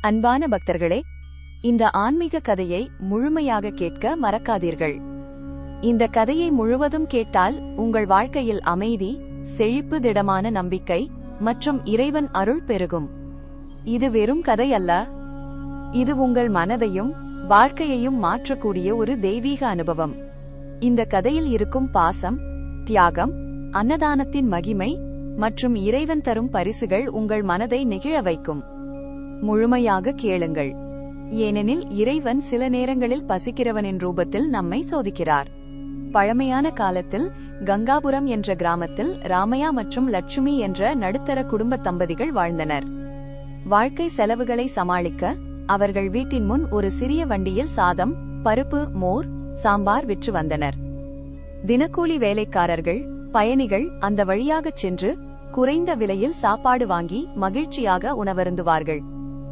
அன்பான பக்தர்களே இந்த ஆன்மீக கதையை முழுமையாக கேட்க மறக்காதீர்கள். இந்த கதையை முழுவதும் கேட்டால் உங்கள் வாழ்க்கையில் அமைதி செழிப்பு திடமான நம்பிக்கை மற்றும் இறைவன் அருள் பெருகும். இது வெறும் கதை அல்ல. இது உங்கள் மனதையும் வாழ்க்கையையும் மாற்றக்கூடிய ஒரு தெய்வீக அனுபவம். இந்த கதையில் இருக்கும் பாசம் தியாகம் அன்னதானத்தின் மகிமை மற்றும் இறைவன் தரும் பரிசுகள் உங்கள் மனதை நெகிழ வைக்கும். முழுமையாக கேளுங்கள். ஏனெனில் இறைவன் சில நேரங்களில் பசிக்கிறவனின் ரூபத்தில் நம்மை சோதிக்கிறார். பழமையான காலத்தில் கங்காபுரம் என்ற கிராமத்தில் ராமையா மற்றும் லட்சுமி என்ற நடுத்தர குடும்ப தம்பதிகள் வாழ்ந்தனர். வாழ்க்கை செலவுகளை சமாளிக்க அவர்கள் வீட்டின் முன் ஒரு சிறிய வண்டியில் சாதம் பருப்பு மோர் சாம்பார் விற்று வந்தனர். தினக்கூலி வேலைக்காரர்கள் பயணிகள் அந்த வழியாகச் சென்று குறைந்த விலையில் சாப்பாடு வாங்கி மகிழ்ச்சியாக உணவருந்துவார்கள்.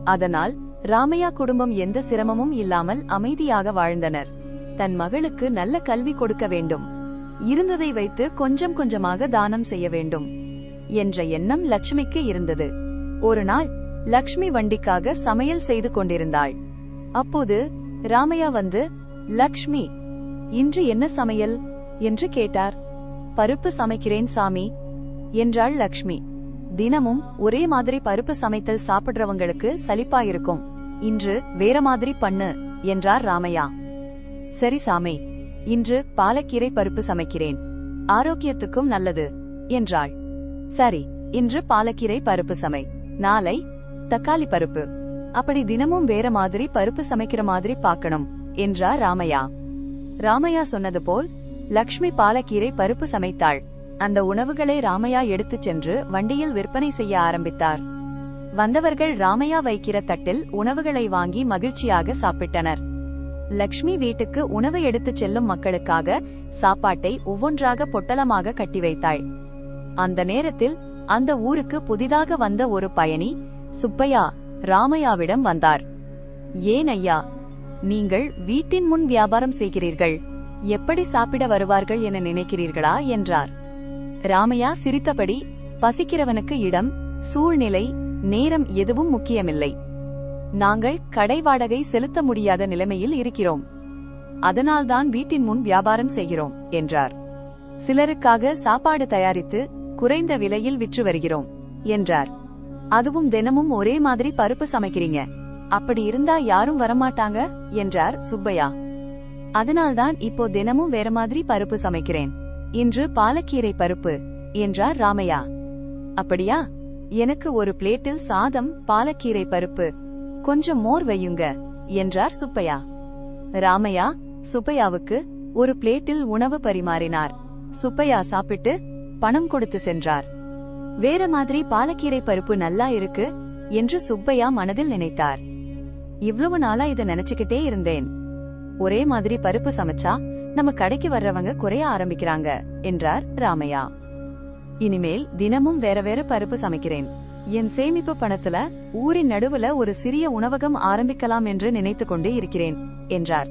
அதனால் ராமையா குடும்பம் எந்த சிரமமும் இல்லாமல் அமைதியாக வாழ்ந்தனர். தன் மகளுக்கு நல்ல கல்வி கொடுக்க வேண்டும். இருந்ததை வைத்து கொஞ்சம் கொஞ்சமாக தானம் செய்ய வேண்டும். என்ற எண்ணம் லட்சுமிக்கு இருந்தது. ஒரு நாள் லக்ஷ்மி வண்டிக்காக சமையல் செய்து கொண்டிருந்தாள். அப்போது ராமையா வந்து லக்ஷ்மி இன்று என்ன சமையல்? என்று கேட்டார். பருப்பு சமைக்கிறேன் சாமி என்றாள் லக்ஷ்மி. தினமும் ஒரே மாதிரி பருப்பு சமைத்தல் சாப்பிடுறவங்களுக்கு சலிப்பா இருக்கும் இன்று வேற மாதிரி பண்ணு என்றார் ராமையா. சரி சாமி இன்று பாலக்கீரை பருப்பு சமைக்கிறேன். ஆரோக்கியத்துக்கும் நல்லது என்றாள். சரி இன்று பாலக்கீரை பருப்பு சமை. நாளை தக்காளி பருப்பு. அப்படி தினமும் வேற மாதிரி பருப்பு சமைக்கிற மாதிரி பார்க்கணும் என்றார் ராமையா. ராமையா சொன்னது போல் லக்ஷ்மி பாலக்கீரை பருப்பு சமைத்தாள். அந்த உணவுகளை ராமையா எடுத்துச் சென்று வண்டியில் விற்பனை செய்ய ஆரம்பித்தார். வந்தவர்கள் ராமையா வைக்கிற தட்டில் உணவுகளை வாங்கி மகிழ்ச்சியாக சாப்பிட்டனர். லக்ஷ்மி வீட்டுக்கு உணவு எடுத்துச் செல்லும் மக்களுக்காக சாப்பாட்டை ஒவ்வொன்றாக பொட்டலமாக கட்டி வைத்தாள். அந்த நேரத்தில் அந்த ஊருக்கு புதிதாக வந்த ஒரு பயணி சுப்பையா ராமையாவிடம் வந்தார். ஏன் ஐயா நீங்கள் வீட்டின் முன் வியாபாரம் செய்கிறீர்கள். எப்படி சாப்பிட வருவார்கள் என நினைக்கிறீர்களா? என்றார். ராமையா சிரித்தபடி பசிக்கிறவனுக்கு இடம் சூழ்நிலை நேரம் எதுவும் முக்கியமில்லை. நாங்கள் கடை வாடகை செலுத்த முடியாத நிலைமையில் இருக்கிறோம். அதனால்தான் வீட்டின் முன் வியாபாரம் செய்கிறோம் என்றார். சிலருக்காக சாப்பாடு தயாரித்து குறைந்த விலையில் விற்று வருகிறோம் என்றார். அதுவும் தினமும் ஒரே மாதிரி பருப்பு சமைக்கிறீங்க. அப்படி இருந்தா யாரும் வரமாட்டாங்க என்றார் சுப்பையா. அதனால்தான் இப்போ தினமும் வேற மாதிரி பருப்பு சமைக்கிறேன். இன்று பாலக்கீரை பருப்பு என்றார் ராமையா. அப்படியா? எனக்கு ஒரு பிளேட்டில் சாதம் பாலக்கீரை பருப்பு கொஞ்சம் மோர் வையுங்க என்றார் சுப்பையா. ராமையா சுப்பையாவுக்கு ஒரு பிளேட்டில் உணவு பரிமாறினார். சுப்பையா சாப்பிட்டு பணம் கொடுத்து சென்றார். வேற மாதிரி பாலக்கீரை பருப்பு நல்லா இருக்கு என்று சுப்பையா மனதில் நினைத்தார். இவ்வளவு நாளா இத நினைச்சுக்கிட்டே இருந்தேன். ஒரே மாதிரி பருப்பு சமைச்சா நம்ம கடைக்கு வர்றவங்க குறைய ஆரம்பிக்கிறாங்க என்றார் ராமையா. இனிமேல் தினமும் வேற வேற பருப்பு சமைக்கிறேன். என் சேமிப்பு பணத்துல ஊரின் நடுவுல ஒரு சிறிய உணவகம் ஆரம்பிக்கலாம் என்று நினைத்து கொண்டே இருக்கிறேன் என்றார்.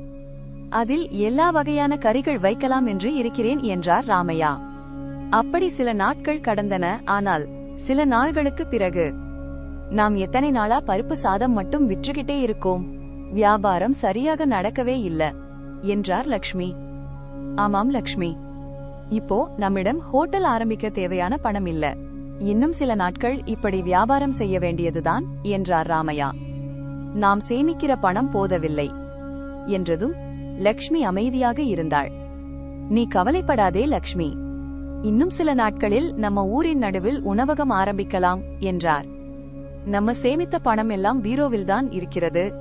அதில் எல்லா வகையான கறிகள் வைக்கலாம் என்று இருக்கிறேன் என்றார் ராமையா. அப்படி சில நாட்கள் கடந்தன ஆனால் சில நாள்களுக்கு பிறகு நாம் எத்தனை நாளா பருப்பு சாதம் மட்டும் விற்றுகிட்டே இருக்கோம் வியாபாரம் சரியாக நடக்கவே இல்ல என்றார் லக்ஷ்மி. ஆமாம் லக்ஷ்மி. இப்போ நம்மிடம் ஹோட்டல் ஆரம்பிக்க தேவையான பணம் இல்ல. இன்னும் சில நாட்கள் இப்படி வியாபாரம் செய்ய வேண்டியதுதான் என்றார் ராமையா. நாம் சேமிக்கிற பணம் போதவில்லை என்றதும் லக்ஷ்மி அமைதியாக இருந்தாள். நீ கவலைப்படாதே லக்ஷ்மி. இன்னும் சில நாட்களில் நம்ம ஊரின் நடுவில் உணவகம் ஆரம்பிக்கலாம் என்றார். நம்ம சேமித்த பணம் எல்லாம் பீரோவில்தான் இருக்கிறது.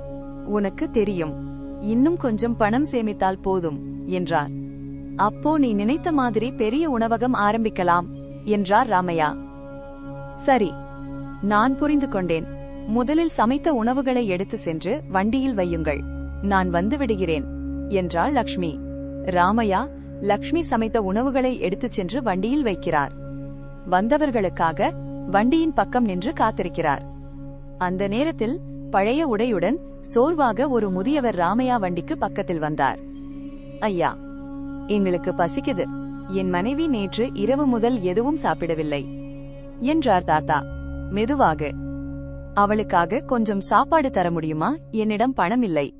உனக்கு தெரியும். இன்னும் கொஞ்சம் பணம் சேமித்தால் போதும் என்றார். அப்போ நீ நினைத்த மாதிரி பெரிய உணவகம் ஆரம்பிக்கலாம் என்றார் ராமையா. சரி நான் புரிந்து கொண்டேன். முதலில் சமைத்த உணவுகளை எடுத்து சென்று வண்டியில் வையுங்கள். நான் வந்து விடுகிறேன் என்றாள் லக்ஷ்மி. ராமையா லக்ஷ்மி சமைத்த உணவுகளை எடுத்துச் சென்று வண்டியில் வைக்கிறார். வந்தவர்களுக்காக வண்டியின் பக்கம் நின்று காத்திருக்கிறார். அந்த நேரத்தில் பழைய உடையுடன் சோர்வாக ஒரு முதியவர் ராமையா வண்டிக்கு பக்கத்தில் வந்தார். ஐயா எங்களுக்கு பசிக்குது. என் மனைவி நேற்று இரவு முதல் எதுவும் சாப்பிடவில்லை. என்றார் தாத்தா. மெதுவாக. அவளுக்காக கொஞ்சம் சாப்பாடு தர முடியுமா? என்னிடம் பணம் இல்லை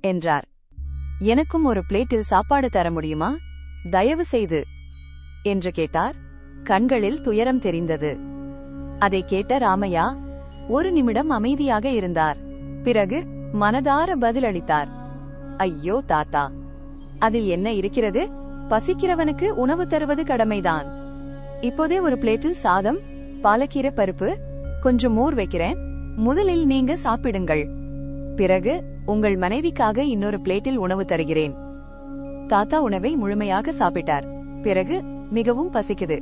என்றார். எனக்கும் ஒரு பிளேட்டில் சாப்பாடு தர முடியுமா? தயவு செய்து. என்று கேட்டார். கண்களில் துயரம் தெரிந்தது. அதை கேட்ட ராமையா ஒரு நிமிடம் அமைதியாக இருந்தார். பிறகு மனதார பதிலளித்தார். ஐயோ தாத்தா. அதில் என்ன இருக்கிறது? பசிக்கிறவனுக்கு உணவு தருவது கடமைதான். இப்போதே ஒரு பிளேட்டில் சாதம் பாலக்கீரை பருப்பு கொஞ்சம் மோர் வைக்கிறேன். முதலில் நீங்க சாப்பிடுங்கள். பிறகு உங்கள் மனைவிக்காக இன்னொரு பிளேட்டில் உணவு தருகிறேன். தாத்தா உணவை முழுமையாக சாப்பிட்டார். பிறகு மிகவும் பசிக்குது.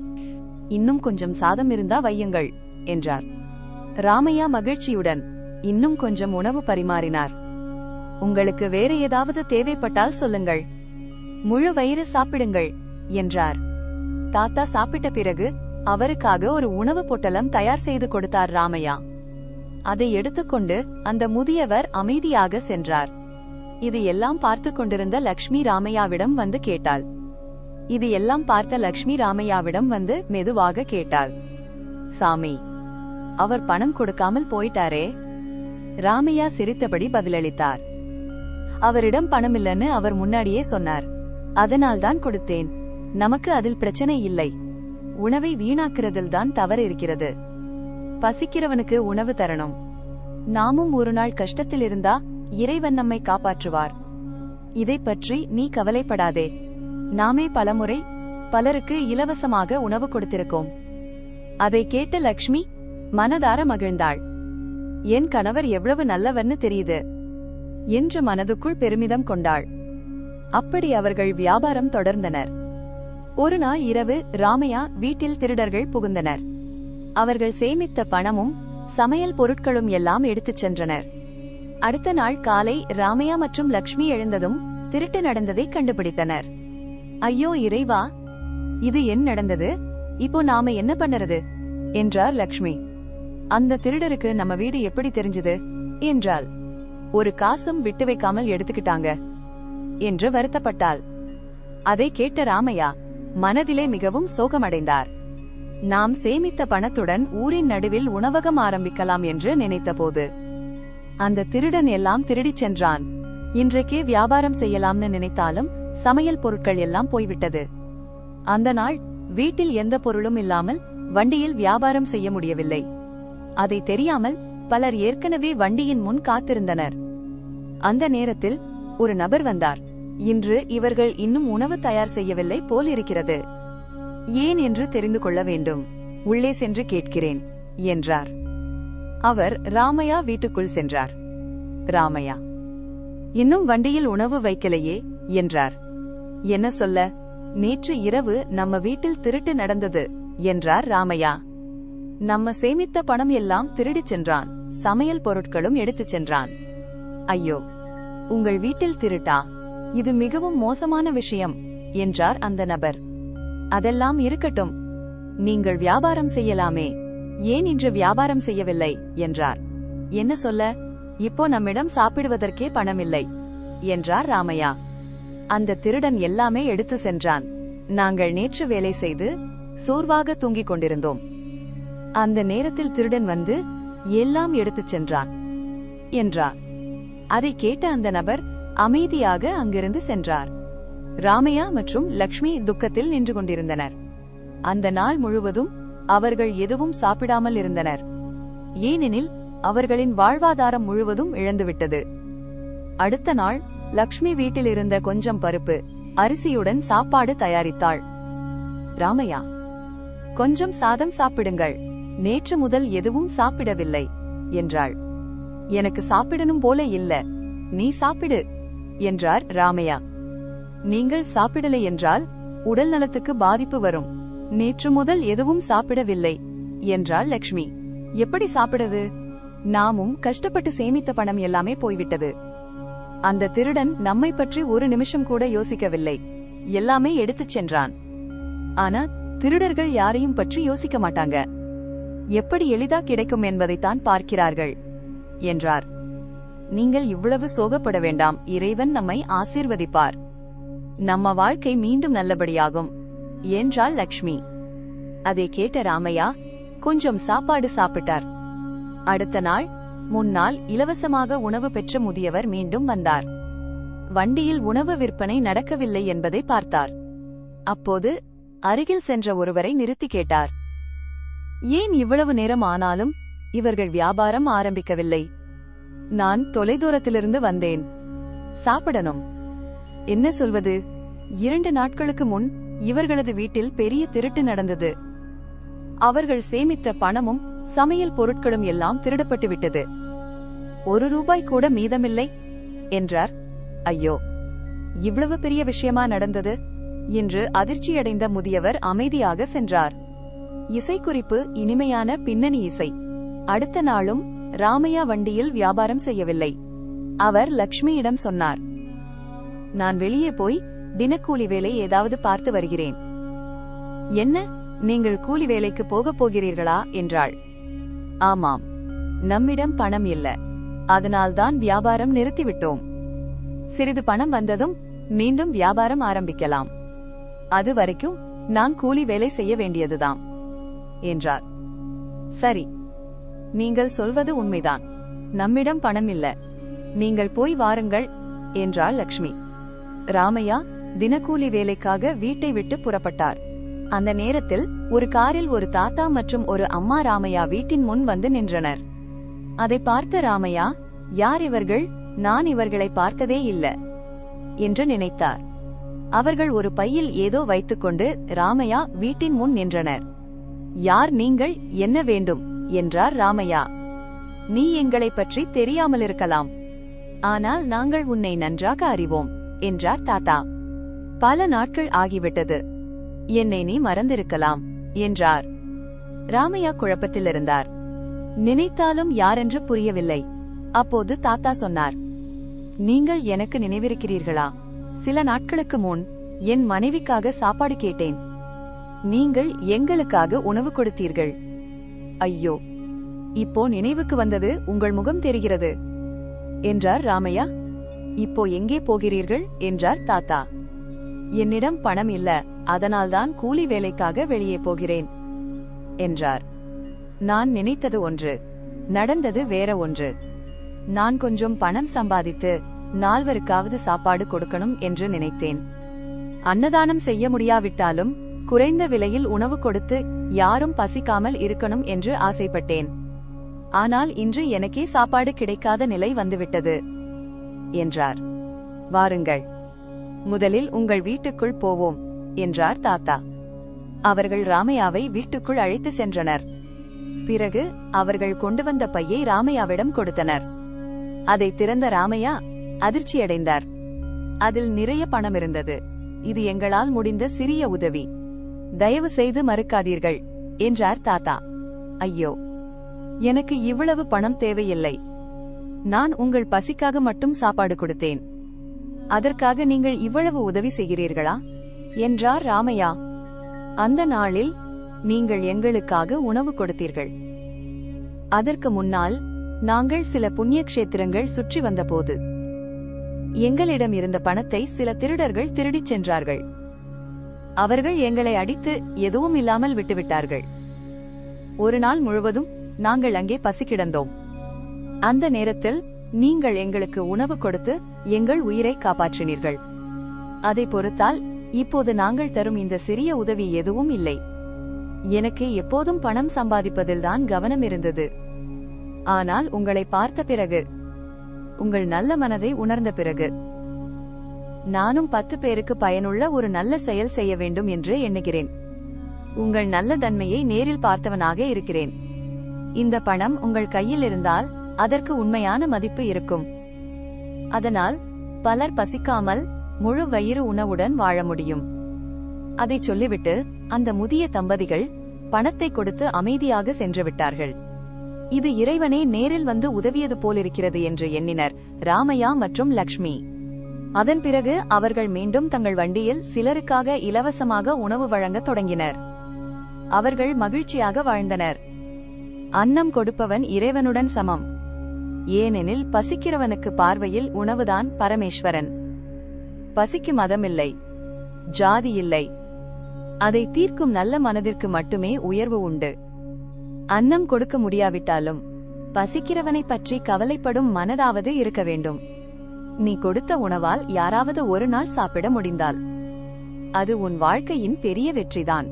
இன்னும் கொஞ்சம் சாதம் இருந்தா வையுங்கள் என்றார். ராமையா மகிழ்ச்சியுடன் இன்னும் கொஞ்சம் உணவு பரிமாறினார். உங்களுக்கு வேற ஏதாவது தேவைப்பட்டால் சொல்லுங்கள். முழு வயிறு சாப்பிடுங்கள் என்றார். தாத்தா சாப்பிட்ட பிறகு அவருக்காக ஒரு உணவு பொட்டலம் தயார் செய்து கொடுத்தார் ராமையா. அதை எடுத்துக்கொண்டு அந்த முதியவர் அமைதியாக சென்றார். இது எல்லாம் பார்த்து கொண்டிருந்த லக்ஷ்மி ராமையாவிடம் வந்து கேட்டாள். இது எல்லாம் பார்த்த லக்ஷ்மி ராமையாவிடம் வந்து மெதுவாக கேட்டாள். சாமி அவர் பணம் கொடுக்காமல் போயிட்டாரே? ராமையா சிரித்தபடி பதிலளித்தார். அவரிடம் பணம் இல்லைன்னு அவர் முன்னாடியே சொன்னார். அதனால்தான் கொடுத்தேன். நமக்கு அதில் பிரச்சனை இல்லை. உணவை வீணாக்குறதில் தான் தவறு இருக்கிறது பசிக்கிறவனுக்கு உணவு தரணும். நாமும் ஒரு நாள் கஷ்டத்தில் இருந்தா இறைவன் நம்மை காப்பாற்றுவார். இதை பற்றி நீ கவலைப்படாதே. நாமே பலமுறை பலருக்கு இலவசமாக உணவு கொடுத்திருக்கோம். அதை கேட்ட லக்ஷ்மி மனதார மகிழ்ந்தாள். என் கணவர் எவ்வளவு நல்லவர்னு தெரியுது என்று மனதுக்குள் பெருமிதம் கொண்டாள். அப்படி அவர்கள் வியாபாரம் தொடர்ந்தனர். ஒரு நாள் இரவு ராமையா வீட்டில் திருடர்கள் புகுந்தனர். அவர்கள் சேமித்த பணமும் சமையல் பொருட்களும் எல்லாம் எடுத்துச் சென்றனர். அடுத்த நாள் காலை ராமையா மற்றும் லக்ஷ்மி எழுந்ததும் திருட்டு நடந்ததை கண்டுபிடித்தனர். ஐயோ இறைவா இது என் நடந்தது? இப்போ நாம என்ன பண்ணறது? என்றார் லக்ஷ்மி. அந்த திருடருக்கு நம்ம வீடு எப்படி தெரிஞ்சது? என்றாள். ஒரு காசும் விட்டு வைக்காமல் எடுத்துக்கிட்டாங்க. என்று வருத்தப்பட்டாள். அதை கேட்ட ராமையா மனதிலே மிகவும் சோகமடைந்தார். நாம் சேமித்த பணத்துடன் ஊரின் நடுவில் உணவகம் ஆரம்பிக்கலாம் என்று நினைத்தபோது அந்த திருடன் எல்லாம் திருடிச் சென்றான். இன்றைக்கே வியாபாரம் செய்யலாம்னு நினைத்தாலும் சமையல் பொருட்கள் எல்லாம் போய்விட்டது. அந்த நாள் வீட்டில் எந்த பொருளும் இல்லாமல் வண்டியில் வியாபாரம் செய்ய முடியவில்லை. அதை தெரியாமல் பலர் ஏற்கனவே வண்டியின் முன் காத்திருந்தனர். அந்த நேரத்தில் ஒரு நபர் வந்தார். இன்று இவர்கள் இன்னும் உணவு தயார் செய்யவில்லை போல் இருக்கிறது ஏன் என்று தெரிந்து கொள்ள வேண்டும். உள்ளே சென்று கேட்கிறேன் என்றார். அவர் ராமையா வீட்டுக்குள் சென்றார். ராமையா இன்னும் வண்டியில் உணவு வைக்கலையே என்றார். என்ன சொல்ல நேற்று இரவு நம்ம வீட்டில் திருட்டு நடந்தது என்றார் ராமையா. நம்ம சேமித்த பணம் எல்லாம் திருடிச் சென்றான் சமையல் பொருட்களும் எடுத்துச் சென்றான். ஐயோ உங்கள் வீட்டில் திருட்டா? இது மிகவும் மோசமான விஷயம் என்றார் அந்த நபர். அதெல்லாம் இருக்கட்டும். நீங்கள் வியாபாரம் செய்யலாமே. ஏன் இன்று வியாபாரம் செய்யவில்லை? என்றார். என்ன சொல்ல? இப்போ நம்மிடம் சாப்பிடுவதற்கே பணமில்லை என்றார் ராமையா. அந்த திருடன் எல்லாமே எடுத்து சென்றான். நாங்கள் நேற்று வேலை செய்து சோர்வாக தூங்கிக் கொண்டிருந்தோம். அந்த நேரத்தில் திருடன் வந்து எல்லாம் எடுத்துச் சென்றான் என்றார். அதை கேட்ட அந்த நபர் அமைதியாக அங்கிருந்து சென்றார். ராமையா மற்றும் லக்ஷ்மி துக்கத்தில் நின்று கொண்டிருந்தனர். அந்த நாள் முழுவதும் அவர்கள் எதுவும் சாப்பிடாமல் இருந்தனர். ஏனெனில் அவர்களின் வாழ்வாதாரம் முழுவதும் இழந்துவிட்டது. அடுத்த நாள் லக்ஷ்மி வீட்டில் இருந்த கொஞ்சம் பருப்பு அரிசியுடன் சாப்பாடு தயாரித்தாள். ராமையா கொஞ்சம் சாதம் சாப்பிடுங்கள். நேற்று முதல் எதுவும் சாப்பிடவில்லை என்றாள். எனக்கு சாப்பிடணும் போல இல்ல. நீ சாப்பிடு. என்றார் ராமையா. நீங்கள் சாப்பிடலை என்றால் உடல் நலத்துக்கு பாதிப்பு வரும். நேற்று முதல் எதுவும் சாப்பிடவில்லை என்றாள் லக்ஷ்மி. எப்படி சாப்பிடுது நாமும் கஷ்டப்பட்டு சேமித்த பணம் எல்லாமே போய்விட்டது. அந்த திருடன் நம்மை பற்றி ஒரு நிமிஷம் கூட யோசிக்கவில்லை. எல்லாமே எடுத்துச் சென்றான். ஆனா திருடர்கள் யாரையும் பற்றி யோசிக்க மாட்டாங்க. எப்படி எளிதா கிடைக்கும் என்பதைத்தான் பார்க்கிறார்கள் என்றார். நீங்கள் இவ்வளவு சோகப்பட வேண்டாம். இறைவன் நம்மை ஆசீர்வதிப்பார். நம்ம வாழ்க்கை மீண்டும் நல்லபடியாகும். என்றாள் லக்ஷ்மி. அதை கேட்ட ராமையா கொஞ்சம் சாப்பாடு சாப்பிட்டார். அடுத்த நாள் முன்னால் இலவசமாக உணவு பெற்ற முதியவர் மீண்டும் வந்தார். வண்டியில் உணவு விற்பனை நடக்கவில்லை என்பதை பார்த்தார். அப்போது அருகில் சென்ற ஒருவரை நிறுத்தி கேட்டார். ஏன் இவ்வளவு நேரம் ஆனாலும் இவர்கள் வியாபாரம் ஆரம்பிக்கவில்லை? நான் தொலைதூரத்திலிருந்து வந்தேன். சாப்பிடணும். என்ன சொல்வது? இரண்டு நாட்களுக்கு முன் இவர்களது வீட்டில் பெரிய திருட்டு நடந்தது. அவர்கள் சேமித்த பணமும் சமையல் பொருட்களும் எல்லாம் திருடப்பட்டு விட்டது. ஒரு ரூபாய் கூட மீதமில்லை என்றார். ஐயோ இவ்வளவு பெரிய விஷயமா நடந்தது? என்று அதிர்ச்சியடைந்த முதியவர் அமைதியாக சென்றார். இசைக்குறிப்பு இனிமையான பின்னணி இசை. அடுத்த நாளும் ராமையா வண்டியில் வியாபாரம் செய்யவில்லை. அவர் லக்ஷ்மியிடம் சொன்னார் நான் வெளியே போய் தினக்கூலி வேலை ஏதாவது பார்த்து வருகிறேன். என்ன? நீங்கள் கூலி வேலைக்கு போகப் போகிறீர்களா? என்றாள். ஆமாம் நம்மிடம் பணம் இல்ல. அதனால்தான் வியாபாரம் நிறுத்திவிட்டோம். சிறிது பணம் வந்ததும் மீண்டும் வியாபாரம் ஆரம்பிக்கலாம். அது வரைக்கும் நான் கூலி வேலை செய்ய வேண்டியதுதான் என்றார். சரி நீங்கள் சொல்வது உண்மைதான். நம்மிடம் பணம் இல்ல. நீங்கள் போய் வாருங்கள் என்றாள் லக்ஷ்மி. ராமையா தினக்கூலி வேலைக்காக வீட்டை விட்டு புறப்பட்டார். அந்த நேரத்தில் ஒரு காரில் ஒரு தாத்தா மற்றும் ஒரு அம்மா ராமையா வீட்டின் முன் வந்து நின்றனர். அதை பார்த்த ராமையா யார் இவர்கள்? நான் இவர்களை பார்த்ததே இல்ல என்று நினைத்தார். அவர்கள் ஒரு பையில் ஏதோ வைத்துக்கொண்டு ராமையா வீட்டின் முன் நின்றனர். யார் நீங்கள்? என்ன வேண்டும்? என்றார் ராமையா. நீ எங்களைப் பற்றி தெரியாமல் இருக்கலாம் ஆனால் நாங்கள் உன்னை நன்றாக அறிவோம் என்றார் தாத்தா. பல நாட்கள் ஆகிவிட்டது. என்னை நீ மறந்திருக்கலாம் என்றார். ராமையா குழப்பத்தில் இருந்தார் நினைத்தாலும் யாரென்று புரியவில்லை. அப்போது தாத்தா சொன்னார். நீங்கள் எனக்கு நினைவிருக்கிறீர்களா? சில நாட்களுக்கு முன் என் மனைவிக்காக சாப்பாடு கேட்டேன். நீங்கள் எங்களுக்காக உணவு கொடுத்தீர்கள் ஐயோ இப்போ நினைவுக்கு வந்தது உங்கள் முகம் தெரிகிறது என்றார் ராமையா. இப்போ எங்கே போகிறீர்கள்? என்றார் தாத்தா. என்னிடம் பணம் இல்ல அதனால்தான் கூலி வேலைக்காக வெளியே போகிறேன் என்றார். நான் நினைத்தது ஒன்று நடந்தது வேற ஒன்று. நான் கொஞ்சம் பணம் சம்பாதித்து நால்வருக்காவது சாப்பாடு கொடுக்கணும் என்று நினைத்தேன். அன்னதானம் செய்ய முடியாவிட்டாலும் குறைந்த விலையில் உணவு கொடுத்து யாரும் பசிக்காமல் இருக்கணும் என்று ஆசைப்பட்டேன். ஆனால் இன்று எனக்கே சாப்பாடு கிடைக்காத நிலை வந்துவிட்டது என்றார். வாருங்கள் முதலில் உங்கள் வீட்டுக்குள் போவோம் என்றார் தாத்தா. அவர்கள் ராமையாவை வீட்டுக்குள் அழைத்து சென்றனர். பிறகு அவர்கள் கொண்டு வந்த பையை ராமையாவிடம் கொடுத்தனர். அதை திறந்த ராமையா அதிர்ச்சியடைந்தார். அதில் நிறைய பணம் இருந்தது. இது எங்களால் முடிந்த சிறிய உதவி. தயவு செய்து மறுக்காதீர்கள் என்றார் தாத்தா. ஐயோ எனக்கு இவ்வளவு பணம் தேவையில்லை. நான் உங்கள் பசிக்காக மட்டும் சாப்பாடு கொடுத்தேன். அதற்காக நீங்கள் இவ்வளவு உதவி செய்கிறீர்களா? என்றார் ராமையா. அந்த நாளில் நீங்கள் எங்களுக்காக உணவு கொடுத்தீர்கள். அதற்கு முன்னால் நாங்கள் சில புண்ணிய கஷேத்திரங்கள் சுற்றி வந்தபோது எங்களிடம் இருந்த பணத்தை சில திருடர்கள் திருடிச் சென்றார்கள். அவர்கள் எங்களை அடித்து எதுவும் இல்லாமல் விட்டுவிட்டார்கள். ஒரு நாள் முழுவதும் நாங்கள் அங்கே பசி கிடந்தோம் அந்த நேரத்தில் நீங்கள் எங்களுக்கு உணவு கொடுத்து எங்கள் உயிரை காப்பாற்றினீர்கள். அதை பொறுத்தால் இப்போது நாங்கள் தரும் இந்த சிறிய உதவி எதுவும் இல்லை. எனக்கு எப்போதும் பணம் சம்பாதிப்பதில்தான் கவனம் இருந்தது. ஆனால் உங்களை பார்த்த பிறகு உங்கள் நல்ல மனதை உணர்ந்த பிறகு நானும் பத்து பேருக்கு பயனுள்ள ஒரு நல்ல செயல் செய்ய வேண்டும் என்று எண்ணுகிறேன். உங்கள் நல்ல தன்மையை நேரில் பார்த்தவனாக இருக்கிறேன். இந்த பணம் உங்கள் கையில் இருந்தால் அதற்கு உண்மையான மதிப்பு இருக்கும். அதனால் பலர் பசிக்காமல் முழு வயிறு உணவுடன் வாழ முடியும். அதை சொல்லிவிட்டு அந்த முதிய தம்பதிகள் பணத்தை கொடுத்து அமைதியாக சென்று விட்டார்கள். இது இறைவனே நேரில் வந்து உதவியது போலிருக்கிறது என்று எண்ணினர் ராமையா மற்றும் லக்ஷ்மி. அதன் பிறகு அவர்கள் மீண்டும் தங்கள் வண்டியில் சிலருக்காக இலவசமாக உணவு வழங்கத் தொடங்கினர். அவர்கள் மகிழ்ச்சியாக வாழ்ந்தனர். அன்னம் கொடுப்பவன் இறைவனுடன் சமம். ஏனெனில் பசிக்கிறவனுக்கு பார்வையில் உணவுதான் பரமேஸ்வரன். பசிக்கு மதமில்லை. ஜாதி இல்லை. அதை தீர்க்கும் நல்ல மனதிற்கு மட்டுமே உயர்வு உண்டு. அன்னம் கொடுக்க முடியாவிட்டாலும் பசிக்கிறவனை பற்றி கவலைப்படும் மனதாவது இருக்க வேண்டும். நீ கொடுத்த உணவால் யாராவது ஒரு நாள் சாப்பிட முடிந்தால் அது உன் வாழ்க்கையின் பெரிய வெற்றிதான்.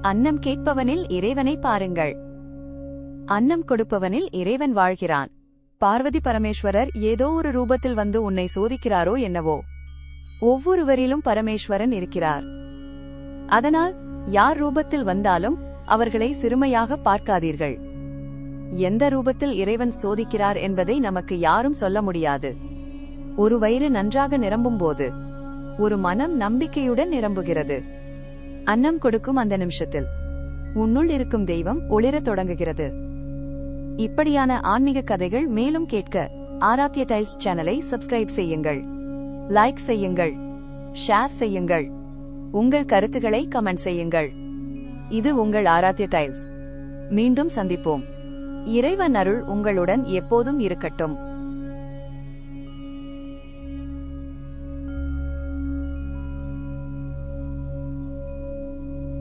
அன்னம் கேட்பவனில் இறைவனை பாருங்கள். அன்னம் கொடுப்பவனில் இறைவன் வாழ்கிறான். பார்வதி பரமேஸ்வரர் ஏதோ ஒரு ரூபத்தில் வந்து உன்னை சோதிக்கிறாரோ என்னவோ. ஒவ்வொருவரிலும் பரமேஸ்வரன் இருக்கிறார். அதனால் யார் ரூபத்தில் வந்தாலும் அவர்களை சிறுமையாக பார்க்காதீர்கள். எந்த ரூபத்தில் இறைவன் சோதிக்கிறார் என்பதை நமக்கு யாரும் சொல்ல முடியாது. ஒரு வயிறு நன்றாக நிரம்பும் போது ஒரு மனம் நம்பிக்கையுடன் நிரம்புகிறது. அன்னம் கொடுக்கும் அந்த நிமிஷத்தில் உன்னுள் இருக்கும் தெய்வம் ஒளிரத் தொடங்குகிறது. இப்படியான ஆன்மீக கதைகள் மேலும் கேட்க ஆராத்திய டைல்ஸ் சேனலை சப்ஸ்கிரைப் செய்யுங்கள். லைக் செய்யுங்கள். ஷேர் செய்யுங்கள். உங்கள் கருத்துக்களை கமெண்ட் செய்யுங்கள். இது உங்கள் ஆராத்திய டைல்ஸ். மீண்டும் சந்திப்போம். இறைவன் அருள் உங்களுடன் எப்போதும் இருக்கட்டும்.